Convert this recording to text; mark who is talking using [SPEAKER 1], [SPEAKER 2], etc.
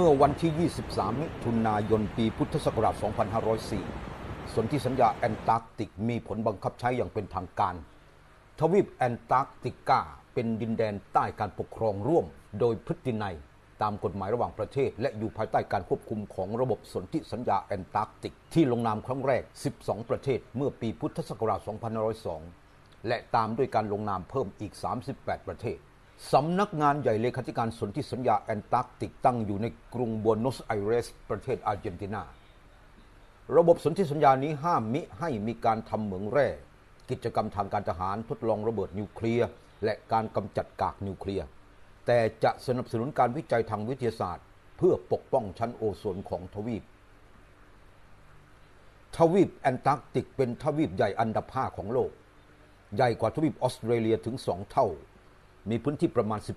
[SPEAKER 1] มื่อวันที่ 23 มิถุนายน ปีพุทธศักราช 2504 สนธิสัญญาแอนตาร์กติกมีผลบังคับใช้อย่างเป็นทางการ ทวีปแอนตาร์กติกาเป็นดินแดนใต้การปกครองร่วม โดยพฤตินัยตามกฎหมายระหว่างประเทศ และอยู่ภายใต้การควบคุมของระบบสนธิสัญญาแอนตาร์กติก ที่ลงนามครั้งแรก 12 ประเทศ เมื่อปีพุทธศักราช 2502 และตามด้วยการลงนามเพิ่มอีก 38 ประเทศ สำนักงานใหญ่เลขาธิการสนธิสัญญาแอนตาร์กติกตั้งอยู่ในกรุงบัวโนสไอเรส ประเทศอาร์เจนตินา ระบบสนธิสัญญานี้ห้ามมิให้มีการทำเหมืองแร่ กิจกรรมทางการทหารทดลองระเบิดนิวเคลียร์ และการกำจัดกากนิวเคลียร์ แต่จะสนับสนุนการวิจัยทางวิทยาศาสตร์ เพื่อปกป้องชั้นโอโซนของทวีป ทวีปแอนตาร์กติกเป็นทวีปใหญ่อันดับ5ของโลก ใหญ่กว่าทวีปออสเตรเลียถึง2เท่า มีพื้นที่ประมาณ